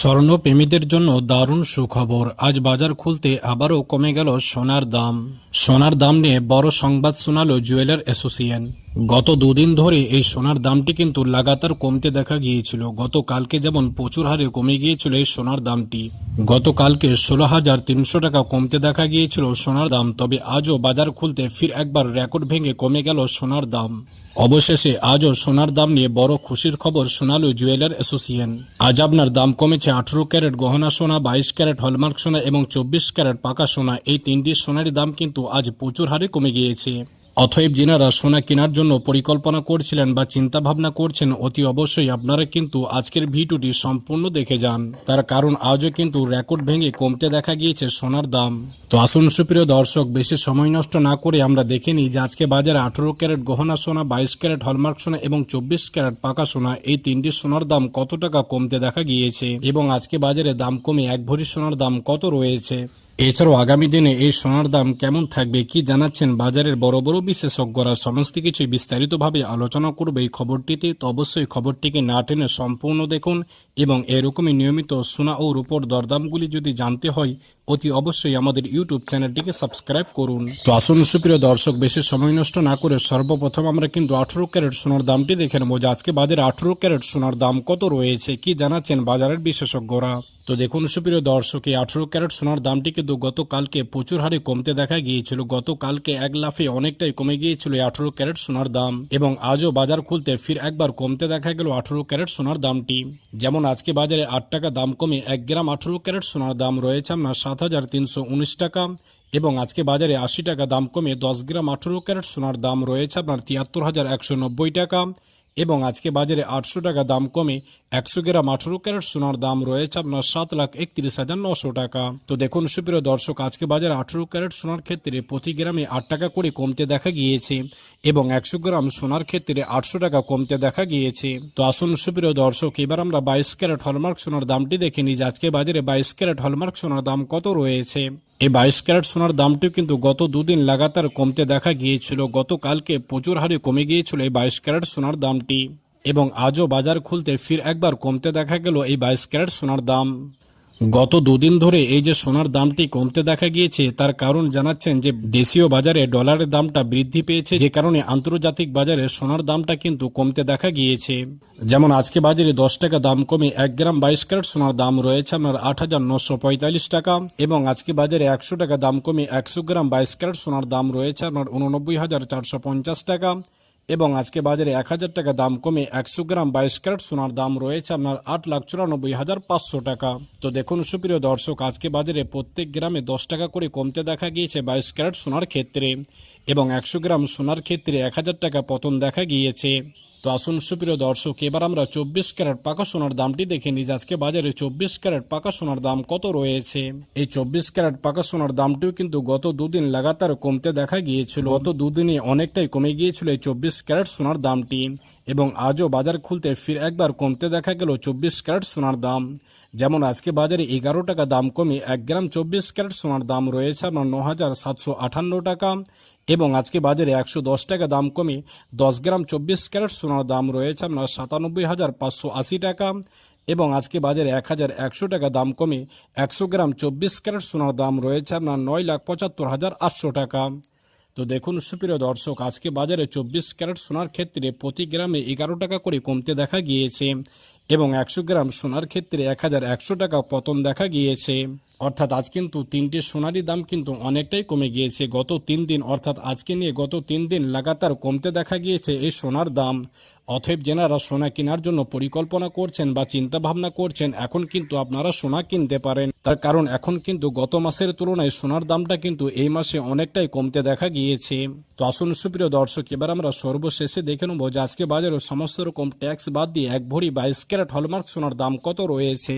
স্বর্ণপ্রেমীদের জন্য দারুণ সুখবর। আজ বাজার খুলতে আবারও কমে গেল সোনার দাম। সোনার দাম নিয়ে বড় সংবাদ শোনাল জুয়েলার অ্যাসোসিয়েশন। গত দুদিন ধরে এই সোনার দামটি কিন্তু লাগাতার কমতে দেখা গিয়েছিল। গতকালকে যেমন প্রচুর হারে কমে গিয়েছিল এই সোনার দামটি, গতকালকে ষোলো হাজার তিনশো টাকা কমতে দেখা গিয়েছিল সোনার দাম, তবে আজও বাজার খুলতে ফির একবার রেকর্ড ভেঙে কমে গেল সোনার দাম। অবশেষে আজও সোনার দাম নিয়ে বড় খুশির খবর শোনালো জুয়েলার অ্যাসোসিয়েশন। আজ আপনার দাম কমেছে আঠারো ক্যারেট গহনা সোনা, বাইশ ক্যারেট হলমার্ক সোনা এবং চব্বিশ ক্যারেট পাকা সোনা। এই তিনটি সোনার দাম কিন্তু আজ প্রচুর হারে কমে গিয়েছে। অতএব যিনারা সোনা কেনার জন্য পরিকল্পনা করছিলেন বা চিন্তা ভাবনা করছেন, অতি অবশ্যই আপনারা কিন্তু আজকের ভিডিওটি সম্পূর্ণ দেখে যান। তার কারণ আজও কিন্তু রেকর্ড ভেঙে কমতে দেখা গিয়েছে সোনার দাম। তো আসুন সুপ্রিয় দর্শক, বেশি সময় নষ্ট না করে আমরা দেখে নিই যে আজকে বাজারে আঠারো ক্যারেট গহনা সোনা, বাইশ ক্যারেট হলমার্ক সোনা এবং চব্বিশ ক্যারেট পাকা সোনা এই তিনটি সোনার দাম কত টাকা কমতে দেখা গিয়েছে এবং আজকে বাজারে দাম কমে এক ভরি সোনার দাম কত রয়েছে? এছাড়াও আগামী দিনে এই সোনার দাম কেমন থাকবে কি জানাচ্ছেন বাজারের বড় বড় বিশেষজ্ঞরা। সমস্ত কিছুই বিস্তারিতভাবে আলোচনা করবে এই খবরটিতে, তো অবশ্যই খবরটিকে না টেনে সম্পূর্ণ দেখুন এবং এরকমই নিয়মিত সোনা ও রূপোর দরদামগুলি যদি জানতে হয়, অতি অবশ্যই আমাদের ইউটিউব চ্যানেলটিকে সাবস্ক্রাইব করুন। তো আসুন সুপ্রিয় দর্শক, বেশি সময় নষ্ট না করে সর্বপ্রথম আমরা কিন্তু আঠেরো ক্যারেট সোনার দামটি দেখে নেব। যে আজকে বাজারে আঠেরো ক্যারেট সোনার দাম কত রয়েছে কি জানাচ্ছেন বাজারের বিশেষজ্ঞরা। তো দেখুন, সুপ্রিয় দর্শক আঠারো ক্যারেট সোনার দামটি কিন্তু গতকালকে প্রচুর হারে কমতে দেখা গিয়েছিল। গতকালকে এক লাফে অনেকটাই কমে গিয়েছিল আঠারো ক্যারেট সোনার দাম এবং আজও বাজার খুলতে ফির একবার কমতে দেখা গেল আঠারো ক্যারেট সোনার দামটি। যেমন আজকে বাজারে আট টাকা দাম কমে এক গ্রাম আঠারো ক্যারেট সোনার দাম রয়েছে আপনার সাত হাজার তিনশো উনিশ টাকা এবং আজকে বাজারে আশি টাকা দাম কমে দশ গ্রাম আঠারো ক্যারেট সোনার দাম রয়েছে আপনার তিয়াত্তর হাজার একশো নব্বই টাকা এবং আজকে বাজারে আটশো টাকা দাম কমে একশো গ্রাম আঠারো ক্যারেট সোনার দাম রয়েছে আপনার সাত লাখ একত্রিশ হাজার নশো টাকা। তো দেখুন সুপ্রিয় দর্শক, আজকে বাজারে আঠারো ক্যারেট সোনার ক্ষেত্রে প্রতি গ্রামে আট টাকা করে কমতে দেখা গিয়েছে এবং একশো গ্রাম সোনার ক্ষেত্রে আটশো টাকা কমতে দেখা গিয়েছে। তো আসুন সুপ্রিয় দর্শক, এবার আমরা বাইশ ক্যারেট হলমার্ক সোনার দামটি দেখে নিই যে আজকে বাজারে বাইশ ক্যারেট হলমার্ক সোনার দাম কত রয়েছে। এই বাইশ ক্যারেট সোনার দামটিও কিন্তু গত দুদিন লাগাতার কমতে দেখা গিয়েছিল। গতকালকে প্রচুর হারে কমে গিয়েছিল এই বাইশ ক্যারেট সোনার দামটি এবং আজও বাজার খুলতে ফির একবার কমতে দেখা গেল এই বাইশ ক্যারেট সোনার দাম। গত দুদিন ধরে এই যে সোনার দামটি কমতে দেখা গিয়েছে, তার কারণ জানাচ্ছেন যে দেশীয় বাজারে ডলারের দামটা বৃদ্ধি পেয়েছে, যে কারণে আন্তর্জাতিক বাজারে সোনার দামটা কিন্তু কমতে দেখা গিয়েছে। যেমন আজকে বাজারে দশ টাকা দাম কমে এক গ্রাম বাইশ ক্যারেট সোনার দাম রয়েছে আপনার আট হাজার নশো পঁয়তাল্লিশ টাকা এবং আজকে বাজারে একশো টাকা দাম কমে একশো গ্রাম বাইশ ক্যারেট সোনার দাম রয়েছে আপনার উননব্বই হাজার চারশো পঞ্চাশ টাকা। এবং আজকে বাজারে এক হাজার টাকা দাম কমে একশো গ্রাম বাইশ ক্যারেট সোনার দাম রয়েছে আপনার আট লাখ চুরানব্বই হাজার পাঁচশো টাকা। তো দেখুন, সুপ্রিয় দর্শক, আজকে বাজারে প্রত্যেক গ্রামে দশ টাকা করে কমতে দেখা গিয়েছে বাইশ ক্যারেট সোনার ক্ষেত্রে এবং একশো গ্রাম সোনার ক্ষেত্রে এক হাজার টাকা পতন দেখা গিয়েছে। তো আসুন, সুপ্রিয় দর্শক, এবার আমরা চব্বিশ ক্যারেট পাকা সোনার দামটি দেখে যে আজকে বাজারে চব্বিশ ক্যারেট পাকা সোনার দাম কত রয়েছে। এই চব্বিশ ক্যারেট পাকা সোনার দামটিও কিন্তু গত দুদিন লাগাতার কমতে দেখা গিয়েছিল। গত দুদিনে অনেকটাই কমে গিয়েছিল এই চব্বিশ ক্যারেট সোনার দামটি এবং আজও বাজার খুলতে ফির একবার কমতে দেখা গেল চব্বিশ ক্যারেট সোনার দাম। যেমন আজকে বাজারে এগারো টাকা দাম কমে এক গ্রাম চব্বিশ ক্যারেট সোনার দাম রয়েছে আপনার ন হাজার সাতশো আটান্ন টাকা। এবং আজকে বাজারে একশো দশ টাকা দাম কমে দশ গ্রাম চব্বিশ ক্যারেট সোনার দাম রয়েছে আপনার সাতানব্বই হাজার পাঁচশো আশি টাকা এবং আজকে বাজারে এক হাজার একশো টাকা দাম কমে একশো গ্রাম চব্বিশ ক্যারেট সোনার দাম রয়েছে আপনার নয় লাখ পঁচাত্তর হাজার আটশো টাকা। তো দেখুন, সুপ্রিয় দর্শক, আজকে বাজারে চব্বিশ ক্যারেট সোনার ক্ষেত্রে প্রতি গ্রামে এগারো টাকা করে কমতে দেখা গিয়েছে এবং একশো গ্রাম সোনার ক্ষেত্রে এক হাজার একশো টাকা পতন দেখা গিয়েছে। অর্থাৎ আজ কিন্তু তিনটি সোনারই দাম কিন্তু অনেকটাই কমে গিয়েছে। গত তিন দিন, অর্থাৎ আজকে নিয়ে গত তিন দিন লাগাতার কমতে দেখা গিয়েছে এই সোনার দাম। অতএব যেনারা সোনা কেনার জন্য পরিকল্পনা করছেন বা চিন্তা ভাবনা করছেন, এখন কিন্তু আপনারা সোনা কিনতে পারেন। তার কারণ এখন কিন্তু গত মাসের তুলনায় সোনার দামটা কিন্তু এই মাসে অনেকটাই কমতে দেখা গিয়েছে। তো আসুন সুপ্রিয় দর্শক, এবার আমরা সর্বশেষে দেখে নেব যে আজকে বাজারে সমস্ত রকম ট্যাক্স বাদ দিয়ে এক ভরি বাইশ ক্যারেট হলমার্ক সোনার দাম কত রয়েছে।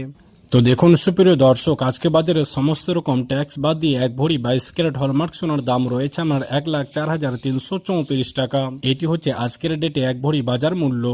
তো দেখুন, সুপ্রিয় দর্শক, আজকে বাজারে সমস্ত রকম ট্যাক্স বাদ দিয়ে এক ভরি বাইশ ক্যারেট হলমার্ক সোনার দাম রয়েছে আমার এক লাখ চার হাজার তিনশো চৌত্রিশ টাকা। এটি হচ্ছে আজকের ডেটে এক ভরি বাজার মূল্য।